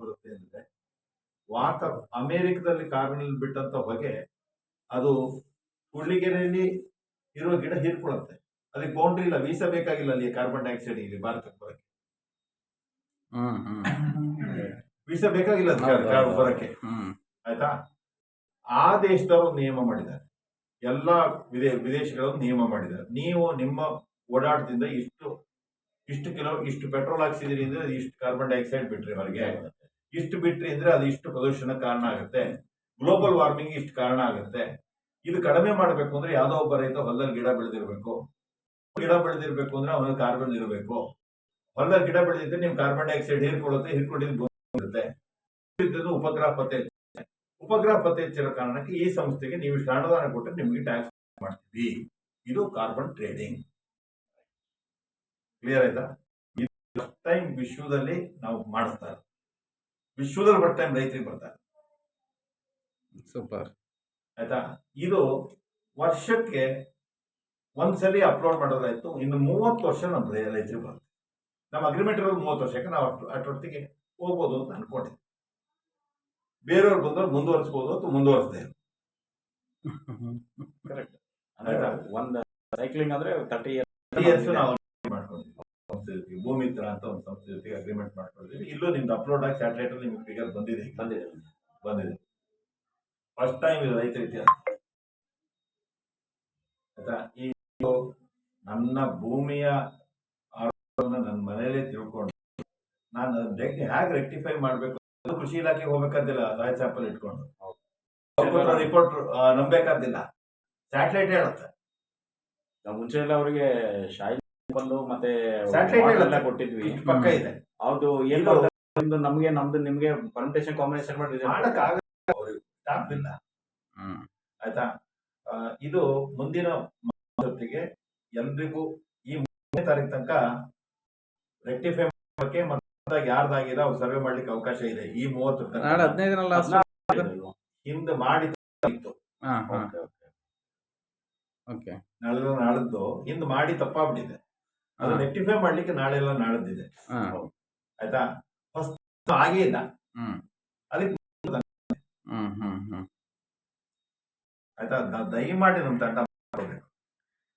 ಬರುತ್ತೆ ಅಂದ್ರೆ ವಾತ ಅಮೇರಿಕದಲ್ಲಿ ಕಾರ್ಬನ್ ಬಿಟ್ಟಂತ ಹೊಗೆ ಅದು ಹುಳ್ಳಿಗೆರೆಯಲ್ಲಿ ಇರೋ ಗಿಡ ಹೀರ್ಕೊಳ್ಳುತ್ತೆ. ಅದಕ್ಕೆ ಬೌಂಡ್ರಿ ಇಲ್ಲ ವೀಸಾ ಬೇಕಾಗಿಲ್ಲ ಅಲ್ಲಿ ಕಾರ್ಬನ್ ಡೈಆಕ್ಸೈಡ್ ಇಲ್ಲಿ ಭಾರತಕ್ಕೆ ಬರಕ್ಕೆ. ಹ್ಮ್ ಹ್ಮ್. ವೀಸಾ ಬೇಕಾಗಿಲ್ಲ ಬರಕ್ಕೆ. ಆಯ್ತಾ? ಆ ದೇಶದವರು ನಿಯಮ ಮಾಡಿದ್ದಾರೆ. ಎಲ್ಲ ವಿದೇ ವಿದೇಶಗಳು ನಿಯಮ ಮಾಡಿದ್ದಾರೆ. ನೀವು ನಿಮ್ಮ ಓಡಾಟದಿಂದ ಇಷ್ಟು ಇಷ್ಟು ಕಿಲೋ ಇಷ್ಟು ಪೆಟ್ರೋಲ್ ಹಾಕ್ಸಿದಿರಿ ಅಂದ್ರೆ ಇಷ್ಟು ಕಾರ್ಬನ್ ಡೈಆಕ್ಸೈಡ್ ಬಿಟ್ರಿ ಹೊರಗೆ ಇಷ್ಟು ಬಿಟ್ಟರೆ ಅಂದ್ರೆ ಅದು ಇಷ್ಟು ಪ್ರದೂಷಣ ಕಾರಣ ಆಗುತ್ತೆ. ಗ್ಲೋಬಲ್ ವಾರ್ಮಿಂಗ್ ಇಷ್ಟು ಕಾರಣ ಆಗುತ್ತೆ. ಇದು ಕಡಿಮೆ ಮಾಡಬೇಕು ಅಂದ್ರೆ ಯಾವುದೋ ಒಬ್ಬ ರೈತ ಹೊಲದಲ್ಲಿ ಗಿಡ ಬೆಳೆದಿರ್ಬೇಕು. ಗಿಡ ಬೆಳೆದಿರ್ಬೇಕು ಅಂದ್ರೆ ಅವನಿಗೆ ಕಾರ್ಬನ್ ಇರಬೇಕು. ಹೊಲದಲ್ಲಿ ಗಿಡ ಬೆಳೆದಿದ್ರೆ ನಿಮ್ ಕಾರ್ಬನ್ ಡೈಆಕ್ಸೈಡ್ ಹೀರ್ಕೊಳ್ಳುತ್ತೆ, ಹೀರ್ಕೊಂಡಿದ್ದು ಇರುತ್ತೆ. ಉಪಗ್ರಹ ಪತ್ತೆ ಉಪಗ್ರಹ ಪತ್ತೆ ಹೆಚ್ಚಿರೋ ಕಾರಣಕ್ಕೆ ಈ ಸಂಸ್ಥೆಗೆ ನೀವು ಅನುದಾನ ಕೊಟ್ಟರೆ ನಿಮಗೆ ಟ್ಯಾಕ್ಸ್ ಮಾಡ್ತೀವಿ. ಇದು ಕಾರ್ಬನ್ ಟ್ರೇಡಿಂಗ್ ಕ್ಲಿಯರ್ ಆಯ್ತಾ? ಟೈಮ್ ವಿಶ್ವದಲ್ಲಿ ನಾವು ಮಾಡಿಸ್ತಾರೆ ವಿಶ್ವದಲ್ಲಿ ಫಸ್ಟ್ ಟೈಮ್ ರೈತರಿಗೆ ಬರ್ತಾರೆ. ಸೂಪರ್. ಆಯ್ತಾ? ಇದು ವರ್ಷಕ್ಕೆ ಒಂದ್ಸಲಿ ಅಪ್ಲೋಡ್ ಮಾಡೋದಾಯ್ತು. ಇನ್ನು ಮೂವತ್ತು ವರ್ಷ ನಮ್ಮ ರೈತರಿಗೆ ಬರುತ್ತೆ. ನಮ್ಮ ಅಗ್ರಿಮೆಂಟ್ ಇರೋದು ಮೂವತ್ತು ವರ್ಷಕ್ಕೆ ನಾವು ಅಷ್ಟು ಅಷ್ಟೊತ್ತಿಗೆ ಹೋಗ್ಬೋದು ಅಂತ ಅನ್ಕೊಂಡಿದ್ವಿ ಬೇರೆಯವ್ರು ಬಂದವ್ರು ಮುಂದುವರಿಸ್ಬೋದು ಅಥವಾ ಮುಂದುವರಿಸದೆ ಕರೆಕ್ಟ್ ಆಯ್ತಾ? ಒಂದ್ ಸೈಕ್ಲಿಂಗ್ ಅಂದ್ರೆ ತರ್ಟಿ ಇಯರ್ಸ್ ನಾವು ಮಾಡ್ಕೊಂಡಿದ್ವಿ ಸಂಸ್ಥೆ ಜೊತೆಗೆ ಭೂಮಿತ್ರ ಅಂತ ಒಂದು ಸಂಸ್ಥೆ ಜೊತೆಗೆ ಅಗ್ರಿಮೆಂಟ್ ಮಾಡ್ಕೊಂಡಿದ್ವಿ ಇಲ್ಲೂ ನಿಮ್ದು ಅಪ್ಲೋಡ್ ಆಗಿ ಸ್ಯಾಟಲೈಟ್ ಅಲ್ಲಿ ನಿಮ್ಗೆ ಫಿಗರ್ ಬಂದಿದೆ. ಬಂದಿದೆ. ಬಂದಿದೆ. ಫಸ್ಟ್ ಟೈಮ್ ಇದು ರೈತ ಇತಿಹಾಸ ಆಯ್ತಾ? ಈ ನನ್ನ ಭೂಮಿಯ ಆರೋಗ್ಯವನ್ನು ನನ್ನ ಮನೆಯಲ್ಲೇ ತಿಳ್ಕೊಂಡು ನಾನು ಹೇಗೆ ರೆಕ್ಟಿಫೈ ಮಾಡಬೇಕು ಕೃಷಿ ಇಲಾಖೆಗೆ ಹೋಗ್ಬೇಕಾದಿಲ್ಲ ರಾಯ್ ಚಾಪಲ್ ಇಟ್ಕೊಂಡು. ರಿಪೋರ್ಟ್ ನಂಬೇಕಾದಿಲ್ಲ ಸ್ಯಾಟಲೈಟ್ ಹೇಳುತ್ತೆ. ನಾವು ಮುಂಚೆ ಎಲ್ಲ ಅವರಿಗೆ ಶಾಯಿ ಬಂದು ಮತ್ತೆ ಎಲ್ಲ ಕೊಟ್ಟಿದ್ವಿ. ಪಕ್ಕ ಇದೆ. ಅದು ಎಲ್ಲೋ ನಿಮ್ದು ನಮ್ಗೆ ನಮ್ದು ನಿಮ್ಗೆ ಪರ್ಮಿಟೇಷನ್ ಕಾಂಬಿನೇಷನ್ ಮಾಡಿ ಮಾಡಕ್ಕಾಗಲ್ಲ ಅವ್ರಿಗೆ ಸ್ಟಾಫ್ ಇಲ್ಲ. ಹ್ಮ್. ಆಯ್ತಾ? ಇದು ಮುಂದಿನ ಜೊತೆಗೆ ಎಲ್ರಿಗೂ ಈ ಮೂರನೇ ತಾರೀಕು ತನಕ ರೆಕ್ಟಿಫೈ ಮಾಡೋಕೆ ಮತ್ತೆ ಯಾರ್ದಾಗಿದ ಅವ್ರು ಸರ್ವೆ ಮಾಡ್ಲಿಕ್ಕೆ ಅವಕಾಶ ಇದೆ. ಈ ಮೂವತ್ತು ತನಕ. ಹಿಂದೆ ಮಾಡಿ ಇತ್ತು. ಹಾ ಹಾ. ಓಕೆ ನಾಳೆ ನಾಳದ್ದು. ಹಿಂದ್ ಮಾಡಿ ತಪ್ಪಾಗ್ಬಿಟ್ಟಿದೆ. ಅದು. ರೆಕ್ಟಿಫೈ ಮಾಡ್ಲಿಕ್ಕೆ ನಾಳೆ ಎಲ್ಲ ನಾಳದ್ದಿದೆ ಆಯ್ತಾ? ಫಸ್ಟ್ ಆಗೇ ಇಲ್ಲ. ಹ್ಮ್. ಅದಕ್ಕೆ ಹ್ಮ್ ಹ್ಮ್ ಹ್ಮ್. ಆಯ್ತಾ? ದಯಮಾಡಿ ನಮ್ಮ ತಂಡ.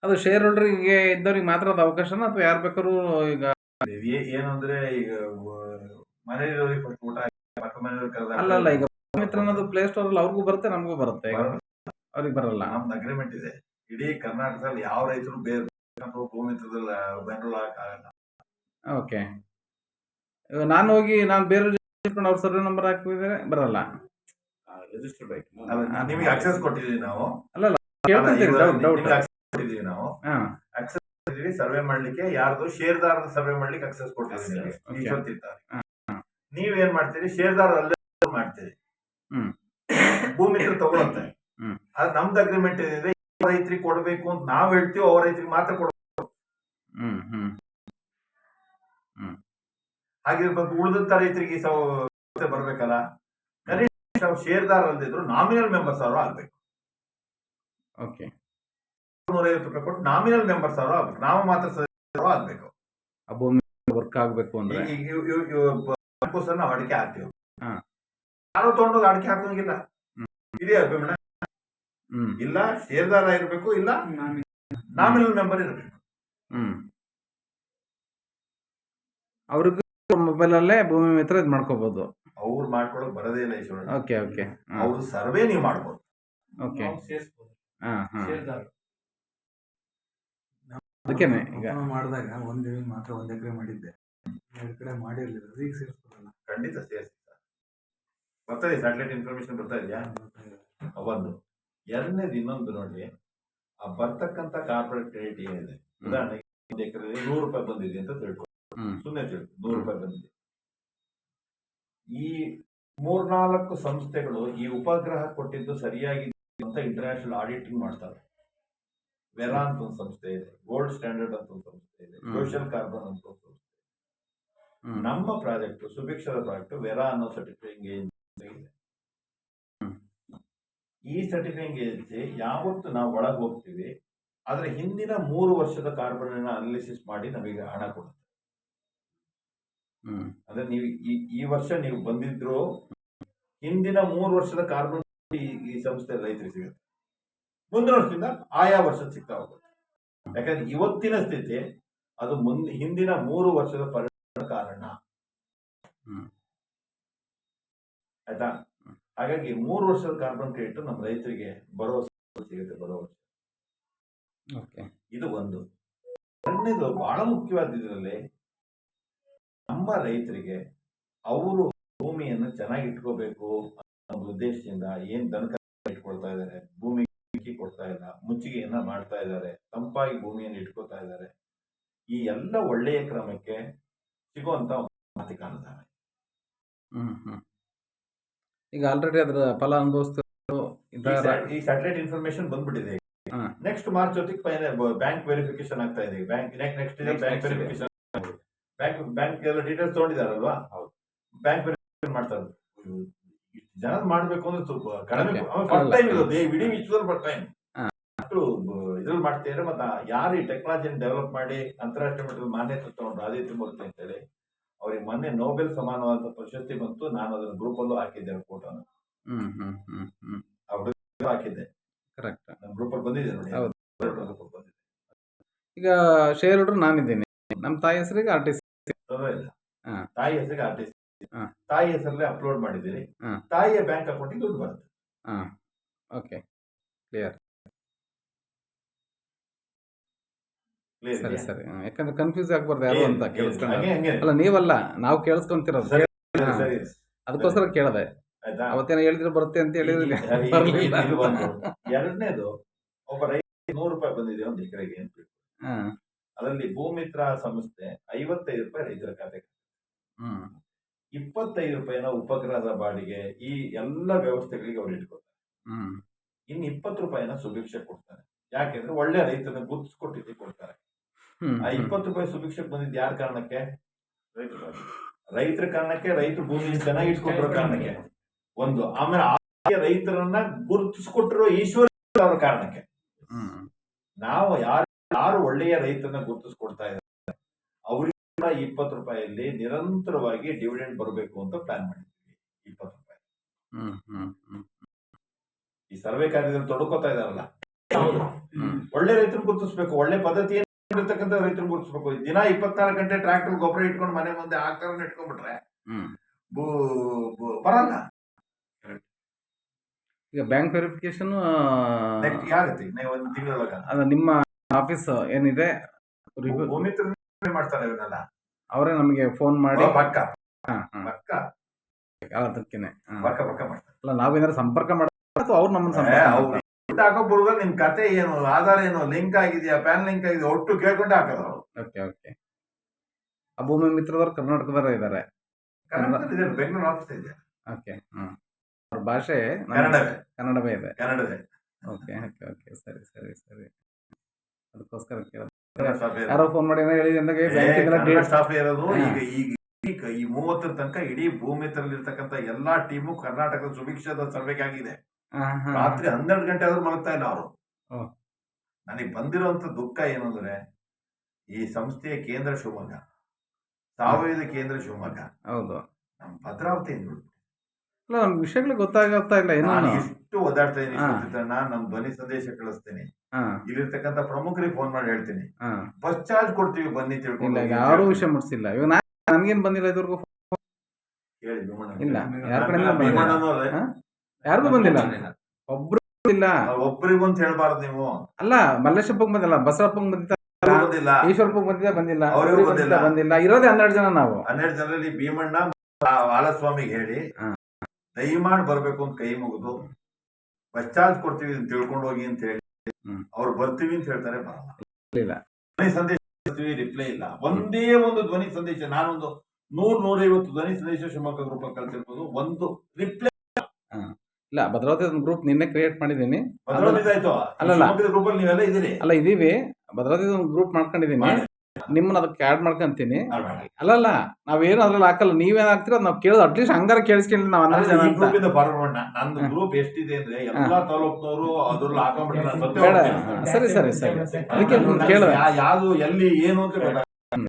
ಅದು ಶೇರ್ ಹೋಲ್ಡರ್ಗೆ ಇದ್ದವ್ರಿಗೆ ಮಾತ್ರ ಅದು ಅವಕಾಶನ ಅಥವಾ ಯಾರು ಬೇಕಾದ್ರು ಈಗ ಏನಂದ್ರೆ ಈಗ ಮನೆಯವ್ರಿಗೆ ಫಸ್ಟ್ ಊಟ ಪಕ್ಕ ಮನೆಯವ್ರಿಗೆ ಅಲ್ಲ ಅಲ್ಲ ಈಗ ಮಿತ್ರ ಅನ್ನೋದು ಪ್ಲೇ ಸ್ಟೋರ್ ಅಲ್ಲಿ ಅವ್ರಿಗೂ ಬರುತ್ತೆ ನಮಗೂ ಬರುತ್ತೆ. ಅವ್ರಿಗೆ ಬರಲ್ಲ. ನಮ್ದು ಅಗ್ರಿಮೆಂಟ್ ಇದೆ. ಇಡೀ ಕರ್ನಾಟಕದಲ್ಲಿ ಯಾವ ರೈತರು ಬೇರೆ ಬೆಂಗಳೂರು ಆಗಲ್ಲ. ಓಕೆ ನಾನು ಹೋಗಿ ನಾನು ಬೇರೆ ಇಟ್ಕೊಂಡು ಅವ್ರ ಸರ್ವೆ ನಂಬರ್ ಹಾಕಿದ್ರೆ ಬರಲ್ಲ. ರಿಜಿಸ್ಟರ್ ಬೇಕು. ನಿಮಗೆ ಆಕ್ಸೆಸ್ ಕೊಟ್ಟಿದೀವಿ ನಾವು. ಅಲ್ಲ ಅಲ್ಲ, ಡೌಟ್ ಕೊಟ್ಟಿದೀವಿ ನಾವು. ಹಾ. ಸರ್ವೆ ಮಾಡ್ಲಿಕ್ಕೆ ಯಾರ್ದು ಶೇರ್ದಾರದ ಸರ್ವೆ ಮಾಡ್ಲಿಕ್ಕೆ ಆಕ್ಸೆಸ್ ಕೊಟ್ಟಿದ್ದೀವಿ ಹಾ. ನೀವೇನ್ ಮಾಡ್ತೀರಿ? ಶೇರ್ದಾರ ಅಲ್ಲೇ ಮಾಡ್ತೀರಿ. ಭೂಮಿ ತಗೊಳುತ್ತೆ. ಅದ್ ಅದು ನಮ್ದು ಅಗ್ರಿಮೆಂಟ್ ಏನಿದೆ ರೈತರಿಗೆ ಕೊಡ್ಬೇಕು ಅಂತ ನಾವ್ ಹೇಳ್ತೀವಿ ಅವ್ರ ರೈತರಿಗೆ ಮಾತ್ರ ಕೊಡ ಹ್ಮ್ ಹ್ಮ್. ಹಾಗಿರ್ಬೇಕು ಉಳಿದಂತ ರೈತರಿಗೆ ಸಹ ಸೌ ಬರ್ಬೇಕಲ್ಲ? ಕನಿಷ್ಠ ನಾವು ಶೇರ್ದಾರ ಅಲ್ದಿದ್ರು ನಾಮಿನಲ್ ಮೆಂಬರ್ಸ್ ಅವರು ಆಗ್ಬೇಕು. ಓಕೆ. ನೂರೈವತ್ತು ರೂಪಾಯಿ ಕೊಟ್ಟು ನಾಮಿನಲ್ ಮೆಂಬರ್ಸ್ ಅವರು ಆಗ್ಬೇಕು. ನಾವು ಮಾತ್ರ ಸದಸ್ಯರು ಆಗ್ಬೇಕು. ಆ ಭೂಮಿ ವರ್ಕ್ ಆಗ್ಬೇಕು ಅಂದ್ರೆ? ನಾವು ಅಡಿಕೆ ಹಾಕ್ತೀವಿ. ಯಾರು ತಗೊಂಡೋಗಿ ಅಡಿಕೆ ಹಾಕೋಂಗಿಲ್ಲ ಇದೇ ಅಭಿಮಣ ಹ್ಮ್. ಇಲ್ಲ ಶೇರ್ದಾರ ಇರಬೇಕು ಇಲ್ಲ ನಾಮಿನಲ್ ಮೆಂಬರ್ ಇರಬೇಕು. ಹ್ಮ್. ಅವ್ರಿಗೂ ಮೊಬೈಲ್ ಅಲ್ಲೇ ಭೂಮಿ ಮಿತ್ರ ಇದು ಮಾಡ್ಕೋಬಹುದು ಅವ್ರು ಮಾಡ್ಕೊಳಕ್ ಬರೋದೇ ಇಲ್ಲ ಈಶ್ವರ ಓಕೆ ಓಕೆ ಅವ್ರ ಸರ್ವೆ ನೀವು ಮಾಡ್ಬೋದು. ಓಕೆ ಸೇರಿಸ್ಬೋದು. ಹಾ ಹಾ. ಶೇರ್ದಾರ ಅದಕ್ಕೇನೆ ಈಗ. ನಾವು ಮಾಡಿದಾಗ ಒಂದ್ ಎಕರೆ ಮಾತ್ರ ಒಂದ್ ಎಕರೆ ಮಾಡಿದ್ದೆ. ಎರಡು ಕಡೆ ಮಾಡಿರ್ಲಿಲ್ಲ. ಈಗ ಸೇರಿಸ್ಬೋದಲ್ಲ. ಖಂಡಿತ ಸೇರಿಸಿ ಬರ್ತದೆ ಸ್ಯಾಟಲೈಟ್ ಇನ್ಫಾರ್ಮೇಶನ್ ಬರ್ತಾ ಇದೆಯಾ? ಒಂದು. ಎರಡನೇದು ಇನ್ನೊಂದು ನೋಡಿ ಆ ಬರ್ತಕ್ಕಂಥ ಕಾರ್ಪೊರೇಟ್ ಕ್ರೆಡಿಟ್ ಏನಿದೆ? ಉದಾಹರಣೆಗೆ ಒಂದು ಎಕರೆ ನೂರು ರೂಪಾಯಿ ಬಂದಿದೆ ಅಂತ ತಿಳ್ಕೊ. ಹ್ಮ್. ಸುಮ್ಮನೆ ತಿಳ್ಕೊ ನೂರು ರೂಪಾಯಿ ಬಂದಿದೆ. ಈ ಮೂರ್ನಾಲ್ಕು ಸಂಸ್ಥೆಗಳು ಈ ಉಪಗ್ರಹ ಕೊಟ್ಟಿದ್ದು ಸರಿಯಾಗಿ ಅಂತ ಇಂಟರ್ನ್ಯಾಷನಲ್ ಆಡಿಟಿಂಗ್ ಮಾಡ್ತಾರೆ. ವೆರಾ ಅಂತ ಒಂದು ಸಂಸ್ಥೆ ಇದೆ ಗೋಲ್ಡ್ ಸ್ಟ್ಯಾಂಡರ್ಡ್ ಅಂತ ಒಂದು ಸಂಸ್ಥೆ ಇದೆ ಹ್ಮ್. ಸೋಷಿಯಲ್ ಕಾರ್ಬನ್ ಅಂತ ಒಂದು ಸಂಸ್ಥೆ. ಹ್ಮ್. ನಮ್ಮ ಪ್ರಾಜೆಕ್ಟ್ ಸುಭಿಕ್ಷದ ಪ್ರಾಜೆಕ್ಟ್ ವೆರಾ ಅನ್ನೋ ಸರ್ಟಿಫೈಯಿಂಗ್ ಏಜೆನ್ಸಿ ಇದೆ. ಹ್ಮ್. ಈ ಸರ್ಟಿಫೈಯಿಂಗ್ ಏಜೆನ್ಸಿ ಯಾವತ್ತು ನಾವು ಒಳಗೆ ಹೋಗ್ತೀವಿ ಅದರ ಹಿಂದಿನ ಮೂರು ವರ್ಷದ ಕಾರ್ಬನ್ ಅನಾಲಿಸಿಸ್ ಮಾಡಿ ನಮಗೆ ಹಣ ಕೊಡುತ್ತೆ. ಅಂದ್ರೆ ನೀವು ಈ ಈ ವರ್ಷ ನೀವು ಬಂದಿದ್ರು ಹಿಂದಿನ ಮೂರು ವರ್ಷದ ಕಾರ್ಬನ್ ಈ ಈ ಸಂಸ್ಥೆ ರೈತರಿಗೆ ಸಿಗುತ್ತೆ. ಮುಂದಿನ ವರ್ಷದಿಂದ ಆಯಾ ವರ್ಷ ಸಿಗ್ತಾ ಹೋಗುತ್ತೆ. ಯಾಕಂದ್ರೆ ಇವತ್ತಿನ ಸ್ಥಿತಿ ಅದು ಮುಂದೆ ಹಿಂದಿನ ಮೂರು ವರ್ಷದ ಪರಿಣಾಮ ಕಾರಣ. ಹ್ಮ್. ಆಯ್ತಾ? ಹಾಗಾಗಿ ಮೂರು ವರ್ಷದ ಕಾರ್ಬನ್ ಕ್ರೆಡಿಟ್ ನಮ್ಮ ರೈತರಿಗೆ ಬರೋ ಸಿಗುತ್ತೆ ಬರೋ ವರ್ಷ ಇದು ಒಂದು. ಎರಡನೇದು ಬಹಳ ಮುಖ್ಯವಾದ ಇದರಲ್ಲಿ ನಮ್ಮ ರೈತರಿಗೆ ಅವರು ಭೂಮಿಯನ್ನು ಚೆನ್ನಾಗಿ ಇಟ್ಕೋಬೇಕು ಅನ್ನೋ ಉದ್ದೇಶದಿಂದ ಏನ್ ದನಕ ಇಟ್ಕೊಳ್ತಾ ಇದ್ದಾರೆ ಭೂಮಿ ಕೊಡ್ತಾ ಇಲ್ಲ ಮುಚ್ಚಿಗೆಯನ್ನ ಮಾಡ್ತಾ ಇದ್ದಾರೆ ತಂಪಾಗಿ ಭೂಮಿಯನ್ನು ಇಟ್ಕೋತಾ ಇದ್ದಾರೆ ಈ ಎಲ್ಲ ಒಳ್ಳೆಯ ಕ್ರಮಕ್ಕೆ ಸಿಗುವಂತ ಮಾತಿ ಕಾಣ್ತಾರೆ ಈಗ ಆಲ್ರೆಡಿ ಅದರ ಫಲ ಅನುಭವಿಸ್ತಿರೋ ಈ ಸ್ಯಾಟಲೈಟ್ ಇನ್ಫಾರ್ಮೇಶನ್ ಬಂದ್ಬಿಟ್ಟಿದೆ. ನೆಕ್ಸ್ಟ್ ಮಾರ್ಚ್ ಹೊತ್ತಿಗೆ ಬ್ಯಾಂಕ್ ವೆರಿಫಿಕೇಶನ್ ಆಗ್ತಾ ಇದೆ. ಬ್ಯಾಂಕ್ ನೆಕ್ಸ್ಟ್ ಇದೆ ಬ್ಯಾಂಕ್ ವೆರಿಫಿಕೇಶನ್ ಬ್ಯಾಂಕ್ ಬ್ಯಾಂಕ್ ಎಲ್ಲ ಡೀಟೇಲ್ಸ್ ತಗೊಂಡಿದಾರಲ್ವಾ. ಬ್ಯಾಂಕ್ ವೆರಿಫಿಕೇಶನ್ ಮಾಡ್ತಾರೆ. ಜನ ಮಾಡ್ಬೇಕು ಅಂದ್ರೆ ಸ್ವಲ್ಪ ಕಡಿಮೆ Okay. ಫಸ್ಟ್ ಟೈಮ್ ಇರೋದು. ಈ ಇಡೀ ವಿಶ್ವದಲ್ಲಿ ಫಸ್ಟ್ ಟೈಮ್. ಅಷ್ಟು ಇದ್ರಲ್ಲಿ ಮಾಡ್ತಿದ್ದಾರೆ ಮತ್ತೆ ಯಾರು ಈ ಟೆಕ್ನಾಲಜಿನ ಡೆವಲಪ್ ಮಾಡಿ ಅಂತಾರಾಷ್ಟ್ರೀಯ ಮಟ್ಟದಲ್ಲಿ ಮಾನ್ಯತೆ ತಗೊಂಡ್ರು ಆದಿತ್ಯ ಅಂತ ಅಂತೇಳಿ ಅವ್ರಿಗೆ ಮೊನ್ನೆ ನೋಬೆಲ್ ಸಮಾನವಾದ ಪ್ರಶಸ್ತಿ ಬಂತು. ನಾನು ಅದನ್ನ ಗ್ರೂಪ್ ಅಲ್ಲೂ ಹಾಕಿದ್ದೆ ಫೋಟೋನ ಹಾಕಿದ್ದೆ. ಕರೆಕ್ಟ್ ನಮ್ಮ ಗ್ರೂಪ್ ಬಂದಿದೆ ನೋಡಿ. ಹೌದು. group ಬಂದಿದೆ. ಈಗ ಶೇರ್ ಹೋಲ್ಡರ್ ನಾನಿದ್ದೀನಿ. ನಮ್ಮ ತಾಯಿ ಹೆಸರಿಗೆ ಆರ್ ಟಿ ಸಿ ತೊಂದ್ರೆ ಇಲ್ಲ ಹಾ. ತಾಯಿ ಹೆಸರಿಗೆ ಆರ್ ಟಿ ಹಾ. ತಾಯಿ ಹೆಸರಲ್ಲೇ ಅಪ್ಲೋಡ್ ಮಾಡಿದ್ದೀರಿ ಹಾ. ತಾಯಿಯ ಬ್ಯಾಂಕ್ ಅಕೌಂಟಿಗೆ ದುಡ್ಡು ಬರುತ್ತೆ. ಹಾಂ. ಓಕೆ ಕ್ಲಿಯರ್ Clear ಸರಿ ಇದೆಯಾ? ಸರಿ. ಹ್ಮ್. ಯಾಕಂದ್ರೆ ಕನ್ಫ್ಯೂಸ್ ಆಗ್ಬಾರ್ದು ಯಾರು ಅಂತ ಹಂಗೆ ಕೇಳಿಸ್ಕೊಂಡು. ಹಂಗೆ ಅಲ್ಲ ನೀವಲ್ಲ ನಾವು ಕೇಳಿಸ್ಕೊಂತಿರೋದು. ಸರಿ, ಹಾ. ಸರಿ. ಅದಕ್ಕೋಸ್ಕರ ಕೇಳಿದೆ. ಆಯ್ತಾ? ಅವತ್ತೇನ ಹೇಳಿದ್ರೆ ಬರುತ್ತೆ ಅಂತ ಹೇಳಿದ್ರೆ. ಎರಡನೇದು ಒಬ್ಬ ರೈತ ನೂರು ರೂಪಾಯಿ ಬಂದಿದೆ ಒಂದು ಎಕರೆಗೆ ಅಂತ ಅದರಲ್ಲಿ ಭೂಮಿತ್ರ ಸಂಸ್ಥೆ ಐವತ್ತೈದು ರೂಪಾಯಿ ರೈತರ ಖಾತೆ ಇಪ್ಪತ್ತೈದು ರೂಪಾಯಿನ ಉಪಗ್ರಹದ ಬಾಡಿಗೆ ಈ ಎಲ್ಲ ವ್ಯವಸ್ಥೆಗಳಿಗೆ ಅವ್ರು ಇಟ್ಕೊತಾರೆ ಇನ್ನು ಇಪ್ಪತ್ತು ರೂಪಾಯಿನ ಸುಭಿಕ್ಷೆ ಕೊಡ್ತಾರೆ. ಯಾಕೆಂದ್ರೆ ಒಳ್ಳೆ ರೈತನ ಗುರ್ತಿಸ್ಕೊಟ್ಟಿದ್ದು ಕೊಡ್ತಾರೆ. ಆ ಇಪ್ಪತ್ತು ರೂಪಾಯಿ ಸುಭಿಕ್ಷೆ ಬಂದಿದ್ದು ಯಾರ ಕಾರಣಕ್ಕೆ? ರೈತರ ಕಾರಣಕ್ಕೆ. ರೈತರು ಭೂಮಿ ಚೆನ್ನಾಗಿ ಇಟ್ಕೊಂಡಿರೋ ಕಾರಣಕ್ಕೆ. ಒಂದು ಆಮೇಲೆ ರೈತರನ್ನ ಗುರುತಿಸ್ಕೊಟ್ಟಿರೋ ಈಶ್ವರ ಅವರ ಕಾರಣಕ್ಕೆ. ನಾವು ಯಾರು ಯಾರು ಒಳ್ಳೆಯ ರೈತರನ್ನ ಗುರುತಿಸ್ಕೊಡ್ತಾ ಇದ್ದಾರೆ, ಅವ್ರಿಗೆ ಇಪ್ಪತ್ತು ರೂಪಾಯಿಯಲ್ಲಿ ನಿರಂತರವಾಗಿ ಡಿವಿಡೆಂಡ್ ಬರಬೇಕು ಅಂತ ಪ್ಲಾನ್ ಮಾಡಿದ್ವಿ ಇಪ್ಪತ್ತು ರೂಪಾಯಿ. ಈ ಸರ್ವೆ ಕಾರ್ಯದಲ್ಲಿ ತೊಡಕೋತಾ ಇದಾರಲ್ಲ ಒಳ್ಳೆ ರೈತರು ಗುರುತಿಸ್ಬೇಕು, ಒಳ್ಳೆ ಪದ್ಧತಿ ಇರ್ತಕ್ಕಂಥ ರೈತರು ಗುರುತಿಸ್ಬೇಕು. ದಿನ ಇಪ್ಪತ್ನಾಲ್ಕು ಗಂಟೆ ಟ್ರಾಕ್ಟರ್ ಗೊಬ್ಬರ ಇಟ್ಕೊಂಡು ಮನೆ ಮುಂದೆ ಆಕಾರನ ಇಟ್ಕೊಂಡ್ಬಿಟ್ರೆ ಬರಲ್ಲ. ಈಗ ಬ್ಯಾಂಕ್ ವೆರಿಫಿಕೇಶನ್ ಆಗುತ್ತೆ ಒಂದು ತಿಂಗಳೊಳಗ? ಅದು ನಿಮ್ಮ ಆಫೀಸ್ ಏನಿದೆ? ಮಾಡ್ತಾರೆ ಇವನ್ನೆಲ್ಲ? ಅವರೇ ನಮಗೆ ಫೋನ್ ಮಾಡಿ. ಪಕ್ಕ. ಪಕ್ಕ? ಅದಕ್ಕೇನೆ. ಪಕ್ಕ ಪಕ್ಕ ಮಾಡ್ತಾರೆ. ಅಲ್ಲ ನಾವೇನಾದ್ರು ಸಂಪರ್ಕ ಮಾಡಿ ಅಥವಾ ಅವ್ರು ನಮ್ಮನ್ನ ಸಂಪರ್ಕ ಮಾಡ್ತಾರೆ? ನಿಮ್ ಕತೆ ಏನು ಆಧಾರ್ ಏನು ಲಿಂಕ್ ಆಗಿದೆಯಾ ಪ್ಯಾನ್ ಲಿಂಕ್ ಆಗಿದೆ ಒಟ್ಟು ಕೇಳ್ಕೊಂಡೆ ಹಾಕೋದು ಅವರು. Okay okay. ಆ ಭೂಮಿ ಮಿತ್ರದವ್ರು ಕರ್ನಾಟಕದವರೇ ಇದ್ದಾರೆ ಬೆಂಗಳೂರು ಆಫೀಸ್ ಇದೆ ಓಕೆ ಹ್ಮ್. ಅವ್ರ ಭಾಷೆ ಕನ್ನಡವೇ. ಕನ್ನಡವೇ ಇದೆ. ಕನ್ನಡವೇ. ಓಕೆ ಓಕೆ ಓಕೆ ಸರಿ ಸರಿ ಸರಿ. ಅದಕ್ಕೋಸ್ಕರ ಕೇಳಿದೆ. ಯಾರೋ ಫೋನ್ ಮಾಡಿ ಏನೋ ಹೇಳಿದ ಅಂದಾಗ ಬ್ಯಾಂಕಿಂದ ಸ್ಟಾಫ್ ಇರೋದು. ಈಗ ಈಗ ಈಗ ಈ ಮೂವತ್ತರ ತನಕ ಇಡೀ ಭೂಮಿ ಇರ್ತಕ್ಕಂಥ ಎಲ್ಲಾ ಟೀಮು ಕರ್ನಾಟಕದ ಸುಭಿಕ್ಷದ ಸರ್ವೆಗೆ ಆಗಿದೆ. ರಾತ್ರಿ ಹನ್ನೆರಡು ಗಂಟೆ ಆದ್ರೂ ಮಲಗ್ತಾ ಇಲ್ಲ ಅವರು. ನನಗೆ ಬಂದಿರುವಂತ ದುಃಖ ಏನು ಅಂದ್ರೆ ಈ ಸಂಸ್ಥೆಯ ಕೇಂದ್ರ ಶಿವಮೊಗ್ಗ ಸಾವಯವ ಕೇಂದ್ರ ಶಿವಮೊಗ್ಗ. ಹೌದು. ನಮ್ಮ ಭದ್ರಾವತಿ ಅಲ್ಲ ನಮ್ಗೆ ವಿಷಯಗಳು ಗೊತ್ತಾಗ್ತಾ ಇಲ್ಲ ಏನೋ ನಾನು ಎಷ್ಟು ಓದಾಡ್ತಾ ಇದೀನಿ ಹಾ. ನಮ್ ಧ್ವನಿ ಸಂದೇಶ ಕಳಿಸ್ತೀನಿ. ಹಾ. ಇಲ್ಲಿರ್ತಕ್ಕಂಥ ಪ್ರಮುಖರಿಗೆ ಫೋನ್ ಮಾಡಿ ಹೇಳ್ತೀನಿ. ಹಾ. ಬಸ್ ಚಾರ್ಜ್ ಕೊಡ್ತೀವಿ ಬನ್ನಿ ಇಲ್ಲ ತಿಳ್ಕೊಂಡು ಯಾರು ಯಾರೂ ವಿಷಯ ಮುಟ್ಸಿಲ್ಲ. ಇವಾಗ ನಾನು ನನ್ಗೇನು ಬಂದಿಲ್ಲ ಇದುವರೆಗೂ ಹೇಳಿ ಭೀಮಣ್ಣ. ಇಲ್ಲ, ಯಾರ್ ನಾನು- ಕಡೆಯಿಂದ ನಾನು ಬಂದಿಲ್ಲ. ಭೀಮಣ್ಣನೂ ಅಲ್ಲೇ. ಹಾ? ಯಾರಿಗೂ ಬಂದಿಲ್ಲ? ಒಬ್ರು ಇಲ್ಲ. ಒಬ್ರಿಗೂ ಅಂತ ಹೇಳ್ಬಾರ್ದು ನೀವು. ಅಲ್ಲ ಮಲ್ಲೇಶಪ್ಪಂಗ್ ಬಂದಿಲ್ಲ ಬಸವಪ್ಪಂಗ್ ಬಂದಿಲ್ಲ. ಈಶ್ವರಪ್ಪಂಗ್ ಬಂದಿದ್ದ ಬಂದಿಲ್ಲ. ಅವ್ರಿಗೂ ಬಂದಿಲ್ಲ. ಬಂದಿಲ್ಲ. ಇರೋದೇ ಹನ್ನೆರಡು ಜನ ನಾವು. ಹನ್ನೆರಡು ಜನರಲ್ಲಿ ಭೀಮಣ್ಣ ಆ ಬಾಲಸ್ವಾಮಿಗೆ ಹೇಳಿ. ದಯಮಾಡಿ ಬರ್ಬೇಕು ಅಂತ ಕೈ ಮುಗಿದು ಬಸ್ ಚಾರ್ಜ್ ಕೊಡ್ತೀವಿ ಅಂತ ತಿಳ್ಕೊಂಡು ಹೋಗಿ ಅಂತ ಹೇಳಿ. ಅವ್ರು ಬರ್ತೀವಿ ಅಂತ ಹೇಳ್ತಾರೆ ಬರಲ್ಲ. ಧ್ವನಿ ಸಂದೇಶ ರಿಪ್ಲೈ ಇಲ್ಲ. ಒಂದೇ ಒಂದು ಧ್ವನಿ ಸಂದೇಶ ನಾನೊಂದು ನೂರ್ ನೂರೈವತ್ತು ಧ್ವನಿ ಸಂದೇಶ ಶಿವಮೊಗ್ಗ ಗ್ರೂಪ್ ಕಲ್ತಿರ್ಬೋದು ಒಂದು ರಿಪ್ಲೈ ಇಲ್ಲ ಭದ್ರಾವತಿ ಒಂದು ಗ್ರೂಪ್ ನಿನ್ನೆ ಕ್ರಿಯೇಟ್ ಮಾಡಿದ್ದೀನಿ. ಅಲ್ಲಲ್ಲ. ಗ್ರೂಪ್ ಅಲ್ಲಿ ನೀವೆಲ್ಲ ಇದೀರಿ ಅಲ್ಲ ಇದೀವಿ. ಭದ್ರಾವತಿ ಒಂದು ಗ್ರೂಪ್ ಮಾಡ್ಕೊಂಡಿದ್ದೀನಿ. ಮಾಡಿ. ನಿಮ್ಮನ್ನ ಅದಕ್ಕೆ ಆಡ್ ಮಾಡ್ಕೊಂತೀನಿ. ಅಲ್ಲಲ್ಲ ನಾವೇನು ಅದ್ರಲ್ಲಿ ಹಾಕಲ್ಲ ನೀವೇನ್ ಹಾಕ್ತೀರ ನಾವು ಕೇಳೋದು ಅಟ್ಲೀಸ್ಟ್ ಹಂಗಾರ ಕೇಳಿಸ್ಕೊಂಡ್ರಿ ನಾವು ಹನ್ನೆರಡು ಜನ ಅಂತ ಗ್ರೂಪ್ ಇಂದ. ಫಾರ್ವರ್ಡ್ ನಂದು ಹಾ. ಗ್ರೂಪ್ ಎಷ್ಟಿದೆ ಅಂದ್ರೆ ಎಲ್ಲಾ ತಾಲೂಕ್ನವರು ಅದ್ರಲ್ಲಿ ಹಾಕೊಂಡ್ಬಿಟ್ರೆ ನಾನು ಬೇಡ. ಹೋಗ್ತೀನಿ. ಸರಿ ಸರಿ ಸರಿ. ಅದಕ್ಕೆ ಯಾ- ಯಾವ್ದು ಎಲ್ಲಿ ಏನು ಅಂತ ಗೊತ್ತಾಗ್ತಿಲ್ಲ.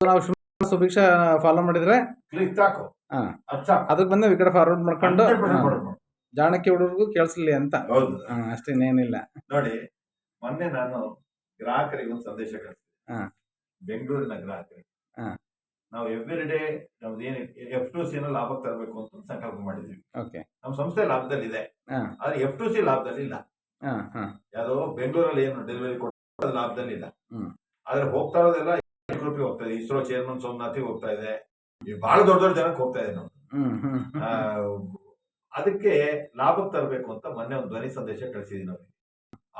ನಾವು ಸುಭಿಕ್ಷಾ ಫಾಲೋ ಮಾಡಿದ್ರೆ? ಕ್ಲಿಕ್ ಸಾಕು. ಹಾ. ಅದು ಅದಕ್ಕೆ ಬಂದು ಈ ಕಡೆ ಫಾರ್ವರ್ಡ್ ಮಾಡ್ಕೊಂಡು 100% ಹಾ, forward ಮಾಡು. ಜಾಣಕ್ಕೆ ಹುಡುಗರಿಗೂ ಕೇಳಿಸ್ಲಿ ಅಂತ. ಹೌದು. ಅಷ್ಟೇನೇನಿಲ್ಲ ನೋಡಿ ಮೊನ್ನೆ ನಾನು ಗ್ರಾಹಕರಿಗೆ ಒಂದು ಸಂದೇಶ ಕಳಿಸಿದೆ. ಬೆಂಗಳೂರಿನ ಗ್ರಾಹಕರಿಗೆ. ನಾವು ಎವ್ರಿ ಡೇ ನಮ್ದು ಏನು ಎಫ್ ಟು ಸಿ ಲಾಭಕ್ಕೆ ತರಬೇಕು ಅಂತ ಸಂಕಲ್ಪ ಮಾಡಿದ್ವಿ. ನಮ್ಮ ಸಂಸ್ಥೆ ಲಾಭದಲ್ಲಿ ಇದೆ. ಆದ್ರೆ ಎಫ್ ಟು ಸಿ ಲಾಭದಲ್ಲಿ ಇಲ್ಲ ಯಾವುದೋ ಬೆಂಗಳೂರಲ್ಲಿ ಏನು ಡೆಲಿವರಿ ಕೊಟ್ಟು ಲಾಭದಲ್ಲಿ ಇಲ್ಲ. ಆದ್ರೆ ಹೋಗ್ತಾ ಇರೋದೆಲ್ಲ ಗ್ರೂಪಿಗೆ ಹೋಗ್ತಾ ಇದೆ. ಇಸ್ರೋ ಚೇರ್ಮನ್ ಸೋಮನಾಥಿಗೆ ಹೋಗ್ತಾ ಇದೆ. ಬಹಳ ದೊಡ್ಡ ದೊಡ್ಡ ಜನಕ್ಕೆ ಹೋಗ್ತಾ ಇದೆ ನಾವು ಅದಕ್ಕೆ ಲಾಭಕ್ಕೆ ತರಬೇಕು ಅಂತ ಮೊನ್ನೆ ಒಂದು ಧ್ವನಿ ಸಂದೇಶ ಕಳಿಸಿದೀನಿ ಅವ್ರಿಗೆ.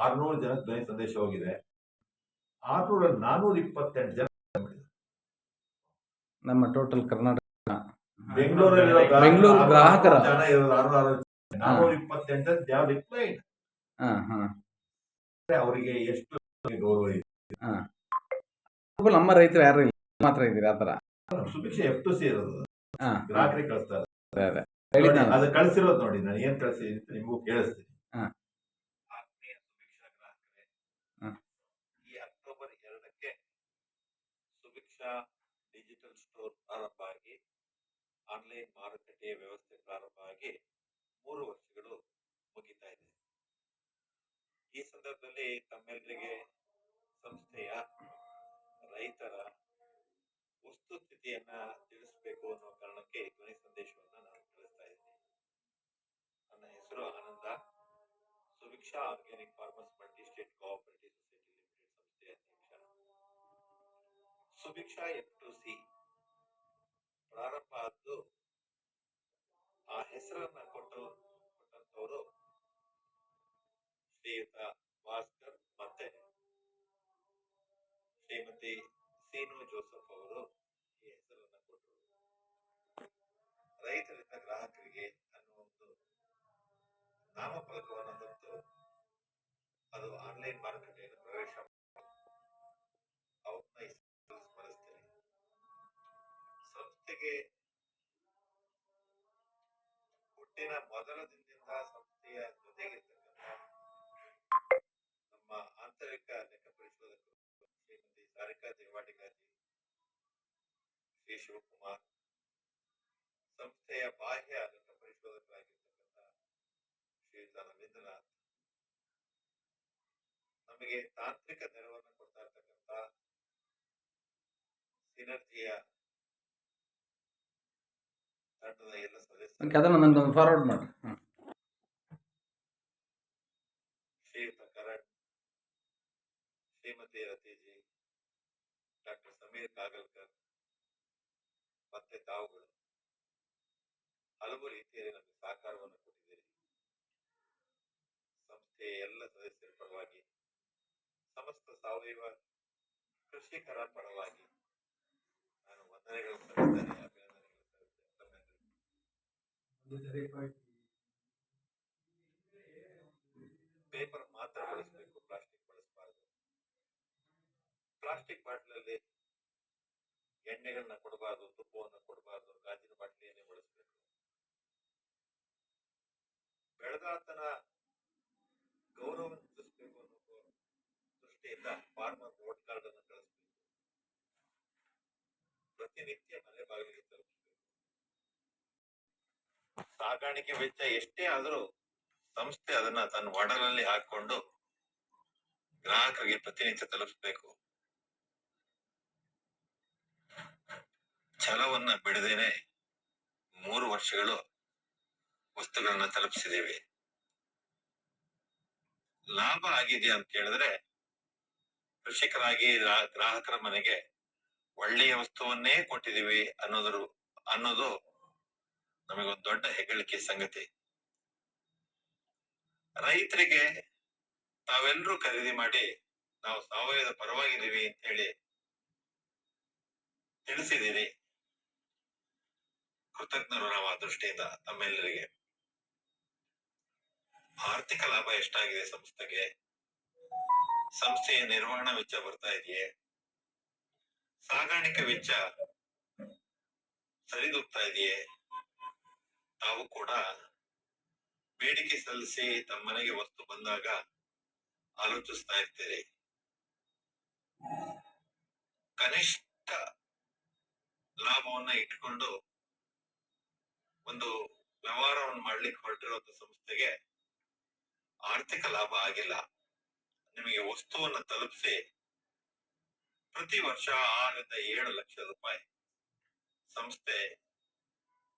ಆರ್ನೂರು ಜನಕ್ಕೆ ಧ್ವನಿ ಸಂದೇಶ ಹೋಗಿದೆ. ಆರ್ನೂರ ನಾನ್ನೂರ ಇಪ್ಪತ್ತೆಂಟು ಜನ ನಮ್ಮ ಟೋಟಲ್ ಕರ್ನಾಟಕ ಬೆಂಗಳೂರಲ್ಲಿ ಬೆಂಗಳೂರು ಗ್ರಾಹಕರ. ಜನ ಇರೋದು ಆರ್ನೂರ ನಾನೂರ ಇಪ್ಪತ್ತೆಂಟು ಯಾವ ರಿಪ್ಲೈಡ್ ಹಾ ಹಾ. ಅವರಿಗೆ ಎಷ್ಟು ಗೌರವ ಇದೆ. ಒಬ್ಬ ನಮ್ಮ ರೈತರು ಯಾರು ಇಲ್ಲ ಮಾತ್ರ ಇದ್ದೀರಿ ಆ ಥರ? ಸುಭಿಕ್ಷೆ ಎಫ್ ಟು ಸಿ ಇರೋದು. ಹಾ. ಗ್ರಾಹಕರಿಗೆ ಕಳಿಸ್ತಾರೆ. ಅದೇ ಅದೇ. ಹೇಳಿದ್ ಅದು ಕಳಿಸಿರೋದು ನೋಡಿ ನಾನು ಏನ್ ಕಳಿಸಿದ್ದೀನಿ ಅಂತ ನಿಮಗೂ ಕೇಳಿಸ್ತೀನಿ ಹಾ. ಆತ್ಮೀಯ ಸುಭಿಕ್ಷಾ ಗ್ರಾಹಕರೇ ಹಾ. ಈ ಅಕ್ಟೋಬರ್ ಎರಡಕ್ಕೆ ಸುಭಿಕ್ಷಾ ಡಿಜಿಟಲ್ ಸ್ಟೋರ್ ಪ್ರಾರಂಭ ಆಗಿ ಆನ್ಲೈನ್ ಮಾರುಕಟ್ಟೆ ವ್ಯವಸ್ಥೆ ಪ್ರಾರಂಭ ಆಗಿ ಮೂರು ವರ್ಷಗಳು ಮುಗಿತಾ ಇದೆ ಈ ಸಂದರ್ಭದಲ್ಲಿ ತಮ್ಮೆಲ್ಲರಿಗೆ ಸಂಸ್ಥೆಯ ರೈತರ ವಸ್ತುಸ್ಥಿತಿಯನ್ನ ತಿಳಿಸಬೇಕು ಅನ್ನೋ ಕಾರಣಕ್ಕೆ ಈ ಧ್ವನಿ ಸಂದೇಶವನ್ನ ನಾನು ಕಳಿಸ್ತಾ ಇದ್ದೀನಿ ನನ್ನ ಹೆಸರು Ananda Subhiksha organic farmers multi state cooperative society limited ಸಂಸ್ಥೆಯ ಅಧ್ಯಕ್ಷ ಸುಭಿಕ್ಷಾ ಎಫ್ ಸಿ. ಪ್ರಾರಂಭ ಆದ್ದು ಆ ಹೆಸರನ್ನ ಕೊಟ್ಟು ಕೊಟ್ಟಂತವರು ಶ್ರೀಯುತ ಭಾಸ್ಕರ್ ಮತ್ತೆ ಶ್ರೀಮತಿ ಸೀನು ಜೋಸಫ್ ಅವರು ಈ ಹೆಸರನ್ನ ಕೊಟ್ಟರು ರೈತರಿಂದ ಗ್ರಾಹಕರಿಗೆ ಅನ್ನುವ ಒಂದು ನಾಮಫಲಕವನ್ನು ತಂದು ಅದು ಆನ್ಲೈನ್ ಮಾರುಕಟ್ಟೆಯನ್ನು ಪ್ರವೇಶ ಸಂಸ್ಥೆಗೆ ಹುಟ್ಟಿನ ಮೊದಲ ದಿನದಿಂದ ಸಂಸ್ಥೆಯ ಜೊತೆಗಿರ್ತಕ್ಕಂಥ ನಮ್ಮ ಆಂತರಿಕ ಲೆಕ್ಕ ಪರಿಶೋಧಕರು ಶ್ರೀಮತಿ ಸಾರಿಕಾ ದೇವಾಡಿಗಾಜಿ ಶ್ರೀ ಶಿವಕುಮಾರ್, ಸಂಸ್ಥೆಯ ಬಾಹ್ಯ ಲೆಕ್ಕ ಪರಿಶೋಧಕರಾಗಿರ್ತಕ್ಕಂಥ ಶ್ರೀಯುತ ರವೀಂದ್ರನಾಥ್, ನಮಗೆ ತಾಂತ್ರಿಕ ನೆರವನ್ನು ಕೊಡ್ತಾ ಇರ್ತಕ್ಕಂಥ ಸಿನರ್ಜಿಯ ಎಲ್ಲ ಓಕೆ ಅದನ್ನು ನನಗೆ ಫಾರ್ವರ್ಡ್ ಮಾಡಿ ಕರಣ್ ಶ್ರೀಮತಿ ರತೀಜಿ ಡಾಕ್ಟರ್ ಸಮೀರ್ ಕಾಗಲ್ಕರ್ ಮತ್ತೆ ತಾವುಗಳು. ಹಲವು ರೀತಿಯಲ್ಲಿ ನಮಗೆ ಸಹಕಾರವನ್ನು ಕೊಟ್ಟಿದ್ದೀರಿ. ಸಂಸ್ಥೆಯ ಎಲ್ಲ ಸದಸ್ಯರ ಪರವಾಗಿ ಸಮಸ್ತ ಸಾವಯವ ಕೃಷಿಕರ ಪರವಾಗಿ ನಾನು ವಂದನೆಗಳು ಸಲ್ಲಿಸ್ತೇನೆ. ಪೇಪರ್ ಮಾತ್ರ ಬಳಸಬೇಕು ಪ್ಲಾಸ್ಟಿಕ್ ಬಳಸಬಾರದು. ಪ್ಲಾಸ್ಟಿಕ್ ಬಾಟ್ಲಲ್ಲಿ ಎಣ್ಣೆಗಳನ್ನ ಕೊಡಬಾರ್ದು, ತುಪ್ಪವನ್ನು ಕೊಡಬಾರ್ದು, ಗಾಜಿನ ಬಾಟ್ಲಿಯನ್ನೇ ಬಳಸಬೇಕು. ಬೆಳೆದಾತನ ಗೌರವ ಹೆಚ್ಚಿಸಬೇಕು ಅನ್ನೋ ದೃಷ್ಟಿಯಿಂದ ಫಾರ್ಮರ್ ವೋಟ್ ಕಾರ್ಡ್ ಅನ್ನು ಕಳಿಸಬೇಕು. ಪ್ರತಿನಿತ್ಯ ಮನೆ ಬಾಗಿಲಿಗೆ ಸಾಗಾಣಿಕೆ ವೆಚ್ಚ ಎಷ್ಟೇ ಆದರೂ ಸಂಸ್ಥೆ ಅದನ್ನ ತನ್ನ ಒಡಲಲ್ಲಿ ಹಾಕೊಂಡು ಗ್ರಾಹಕರಿಗೆ ಪ್ರತಿನಿತ್ಯ ತಲುಪಿಸಬೇಕು. ಛಲವನ್ನ ಬಿಡದೇನೆ ಮೂರು ವರ್ಷಗಳು ವಸ್ತುಗಳನ್ನ ತಲುಪಿಸಿದ್ದೀವಿ ಲಾಭ ಆಗಿದೆಯಾ ಅಂತ ಕೇಳಿದ್ರೆ ಕೃಷಿಕರಾಗಿ ಗ್ರಾ- ಗ್ರಾಹಕರ ಮನೆಗೆ ಒಳ್ಳೆಯ ವಸ್ತುವನ್ನೇ ಕೊಟ್ಟಿದ್ದೀವಿ ಅನ್ನೋದ್ರ, ಅನ್ನೋದು ನಮಗೊಂದು ದೊಡ್ಡ ಹೆಗ್ಗಳಿಕೆ ಸಂಗತಿ. ರೈತರಿಗೆ ತಾವೆಲ್ಲರೂ ಖರೀದಿ ಮಾಡಿ ನಾವು ಸಾವಯವದ ಪರವಾಗಿದ್ದೀವಿ ಅಂತ ಹೇಳಿ ತಿಳಿಸಿದ್ದೀರಿ. ಕೃತಜ್ಞರು ನಾವು ಆ ದೃಷ್ಟಿಯಿಂದ ತಮ್ಮೆಲ್ಲರಿಗೆ. ಆರ್ಥಿಕ ಲಾಭ ಎಷ್ಟಾಗಿದೆ ಸಂಸ್ಥೆಗೆ? ಸಂಸ್ಥೆಯ ನಿರ್ವಹಣಾ ವೆಚ್ಚ ಬರ್ತಾ ಇದೆಯೇ? ಸಾಗಾಣಿಕೆ ವೆಚ್ಚ ಸರಿದೂಗ್ತಾ ಇದೆಯೇ? ತಾವು ಕೂಡ ಬೇಡಿಕೆ ಸಲ್ಲಿಸಿ ತಮ್ಮ ಮನೆಗೆ ವಸ್ತು ಬಂದಾಗ ಆಲೋಚಿಸ್ತಾ ಇರ್ತೀರಿ ಕನಿಷ್ಠ ಲಾಭವನ್ನ ಇಟ್ಕೊಂಡು ಒಂದು ವ್ಯವಹಾರವನ್ನು ಮಾಡ್ಲಿಕ್ಕೆ ಹೊರಟಿರುವಂತ ಸಂಸ್ಥೆಗೆ ಆರ್ಥಿಕ ಲಾಭ ಆಗಿಲ್ಲ. ನಿಮಗೆ ವಸ್ತುವನ್ನ ತಲುಪಿಸಿ ಪ್ರತಿ ವರ್ಷ ಆರರಿಂದ ಏಳು ಲಕ್ಷ ರೂಪಾಯಿ ಸಂಸ್ಥೆ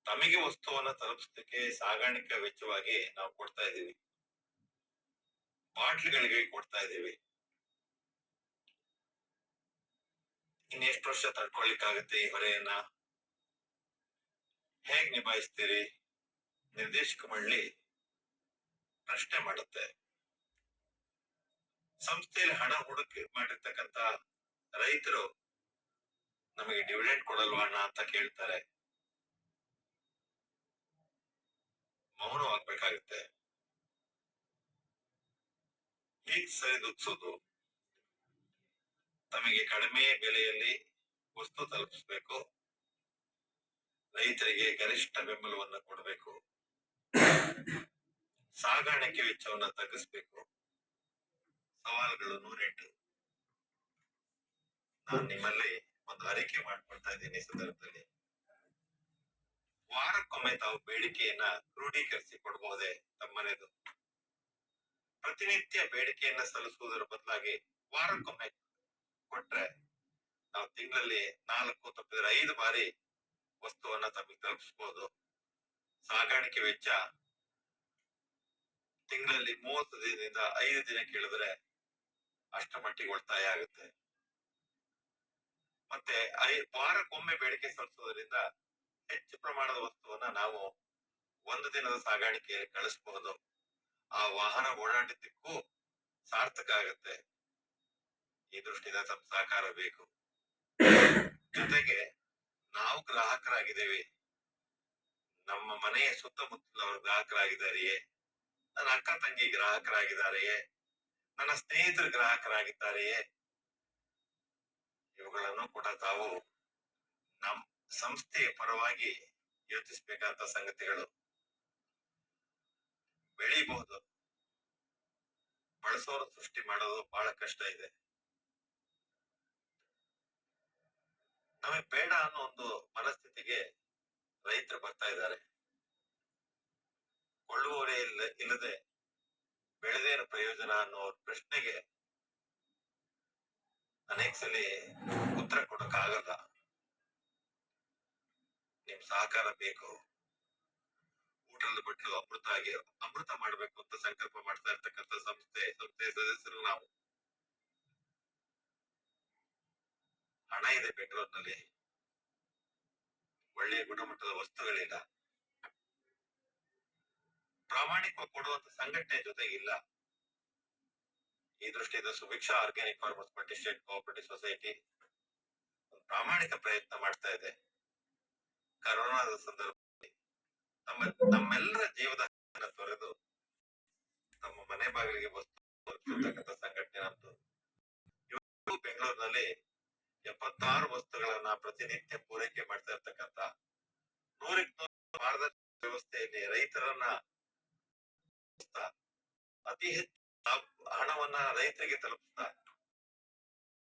ತಮಗೆ ವಸ್ತುವನ್ನ ತಲುಪಿಸಲಿಕ್ಕೆ ಸಾಗಾಣಿಕೆ ವೆಚ್ಚವಾಗಿ ನಾವು ಕೊಡ್ತಾ ಇದ್ದೀವಿ. ಬಾಟ್ಲಿಗಳಿಗೆ ಕೊಡ್ತಾ ಇದ್ದೀವಿ. ಇನ್ನೆಷ್ಟು ವರ್ಷ ತಡ್ಕೊಳ್ಲಿಕ್ಕಾಗತ್ತೆ ಈ ಹೊರೆಯನ್ನ? ಹೇಗ್ ನಿಭಾಯಿಸ್ತೀರಿ? ನಿರ್ದೇಶಕ ಮಂಡಳಿ ಪ್ರಶ್ನೆ ಮಾಡುತ್ತೆ. ಸಂಸ್ಥೆಯಲ್ಲಿ ಹಣ ಹುಡುಕಿ ಮಾಡಿರ್ತಕ್ಕಂತ ರೈತರು ನಮಗೆ ಡಿವಿಡೆಂಡ್ ಕೊಡಲ್ವಾ ಅಣ್ಣ ಅಂತ ಕೇಳ್ತಾರೆ. ಮೌನವಾಗ್ಬೇಕಾಗುತ್ತೆ ಹೇಗ್ ಸರಿದೂಗಿಸೋದು ತಮಗೆ ಕಡಿಮೆ ಬೆಲೆಯಲ್ಲಿ ವಸ್ತು ತಲುಪಿಸಬೇಕು ರೈತರಿಗೆ ಗರಿಷ್ಠ ಬೆಂಬಲವನ್ನು ಕೊಡಬೇಕು ಸಾಗಾಣಿಕೆ ವೆಚ್ಚವನ್ನ ತಗ್ಗಿಸ್ಬೇಕು ಸವಾಲುಗಳು ನೂರೆಂಟು ನಾನು ನಿಮ್ಮಲ್ಲಿ ಒಂದು ಆರೈಕೆ ಮಾಡ್ಕೊಳ್ತಾ ಇದ್ದೀನಿ ಸಂದರ್ಭದಲ್ಲಿ ವಾರಕ್ಕೊಮ್ಮೆ ತಾವು ಬೇಡಿಕೆಯನ್ನ ಕ್ರೋಢೀಕರಿಸಿ ಕೊಡಬಹುದೇ ತಮ್ಮನೇದು? ಪ್ರತಿನಿತ್ಯ ಬೇಡಿಕೆಯನ್ನ ಸಲ್ಲಿಸುವುದರ ಬದಲಾಗಿ ವಾರಕ್ಕೊಮ್ಮೆ ಕೊಟ್ರೆ ನಾವು ತಿಂಗಳಲ್ಲಿ ನಾಲ್ಕು ತಪ್ಪಿದ್ರೆ ಐದು ಬಾರಿ ವಸ್ತುವನ್ನ ತಮಗೆ ತಲುಪಿಸಬಹುದು ಸಾಗಾಣಿಕೆ ವೆಚ್ಚ ತಿಂಗಳಲ್ಲಿ ಮೂವತ್ತು ದಿನದಿಂದ ಐದು ದಿನ ಕೇಳಿದ್ರೆ ಅಷ್ಟ ಮಟ್ಟಿಗೆ ಉಳಿತಾಯ ಆಗುತ್ತೆ. ಮತ್ತೆ ಐ ವಾರಕ್ಕೊಮ್ಮೆ ಬೇಡಿಕೆ ಸಲ್ಲಿಸೋದ್ರಿಂದ ಹೆಚ್ಚು ಪ್ರಮಾಣದ ವಸ್ತುವನ್ನ ನಾವು ಒಂದು ದಿನದ ಸಾಗಾಣಿಕೆ ಕಳಿಸಬಹುದು. ಆ ವಾಹನ ಓಡಾಡಿದ್ದಕ್ಕೂ ಸಾರ್ಥಕ ಆಗುತ್ತೆ. ಈ ದೃಷ್ಟಿಯಿಂದ ತಮ್ಮ ಸಹಕಾರ ಬೇಕು. ಜೊತೆಗೆ ನಾವು ಗ್ರಾಹಕರಾಗಿದ್ದೇವೆ. ನಮ್ಮ ಮನೆಯ ಸುತ್ತಮುತ್ತಲವರು ಗ್ರಾಹಕರಾಗಿದ್ದಾರೆಯೇ? ನನ್ನ ಅಕ್ಕ ತಂಗಿ ಗ್ರಾಹಕರಾಗಿದ್ದಾರೆಯೇ? ನನ್ನ ಸ್ನೇಹಿತರು ಗ್ರಾಹಕರಾಗಿದ್ದಾರೆಯೇ? ಇವುಗಳನ್ನು ಕೂಡ ತಾವು ನಮ್ ಸಂಸ್ಥೆಯ ಪರವಾಗಿ ಯೋಚಿಸಬೇಕಾದ ಸಂಗತಿಗಳು ಬೆಳೀಬಹುದು. ಬಳಸೋರು ಸೃಷ್ಟಿ ಮಾಡೋದು ಬಹಳ ಕಷ್ಟ ಇದೆ. ನಮಗೆ ಬೇಡ ಅನ್ನೋ ಒಂದು ಮನಸ್ಥಿತಿಗೆ ರೈತರು ಬರ್ತಾ ಇದ್ದಾರೆ. ಕೊಳ್ಳುವವರೇ ಇಲ್ಲ, ಇಲ್ಲದೆ ಬೆಳೆದೇನು ಪ್ರಯೋಜನ ಅನ್ನೋ ಪ್ರಶ್ನೆಗೆ ಅನೇಕ ಸಲ ಉತ್ತರ ಕೊಡಕ್ ಆಗಲ್ಲ ನಿಮ್ ಸಹಕಾರ ಬೇಕು. ಊಟದ ಬಟ್ಲು ಅಮೃತ ಆಗಿ, ಅಮೃತ ಮಾಡ್ಬೇಕು ಅಂತ ಸಂಕಲ್ಪ ಮಾಡ್ತಾ ಇರ್ತಕ್ಕಂಥ ಸಂಸ್ಥೆ, ಸಂಸ್ಥೆಯ ಸದಸ್ಯರು ನಾವು. ಹಣ ಇದೆ ಬೆಂಗಳೂರಿನಲ್ಲಿ. ಒಳ್ಳೆಯ ಗುಣಮಟ್ಟದ ವಸ್ತುಗಳಿಲ್ಲ. ಪ್ರಾಮಾಣಿಕ ಕೊಡುವಂತ ಸಂಘಟನೆ ಜೊತೆಗಿಲ್ಲ ಈ ದೃಷ್ಟಿಯಿಂದ Subhiksha organic farmers multistate cooperative society ಪ್ರಾಮಾಣಿಕ ಪ್ರಯತ್ನ ಮಾಡ್ತಾ ಇದೆ. ಕರೋನಾದ ಸಂದರ್ಭದಲ್ಲಿ ನಮ್ಮ ನಮ್ಮೆಲ್ಲರ ಜೀವದ ತೊರೆದು ನಮ್ಮ ಮನೆ ಬಾಗಿಲಿಗೆ ತಲುಪಿಸ್ತಕ್ಕಂಥ ಸಂಘಟನೆ ನಮ್ದು. ಇವತ್ತು ಬೆಂಗಳೂರಿನಲ್ಲಿ ಎಪ್ಪತ್ತಾರು ವಸ್ತುಗಳನ್ನ ಪ್ರತಿನಿತ್ಯ ಪೂರೈಕೆ ಮಾಡ್ತಾ ಇರ್ತಕ್ಕಂಥ ನೂರಕ್ಕೆ ನೂರು ಪಾರದರ್ಶಕ ವ್ಯವಸ್ಥೆಯಲ್ಲಿ ರೈತರನ್ನ ಅತಿ ಹೆಚ್ಚು ಹಣವನ್ನ ರೈತರಿಗೆ ತಲುಪಿಸ್ತಾ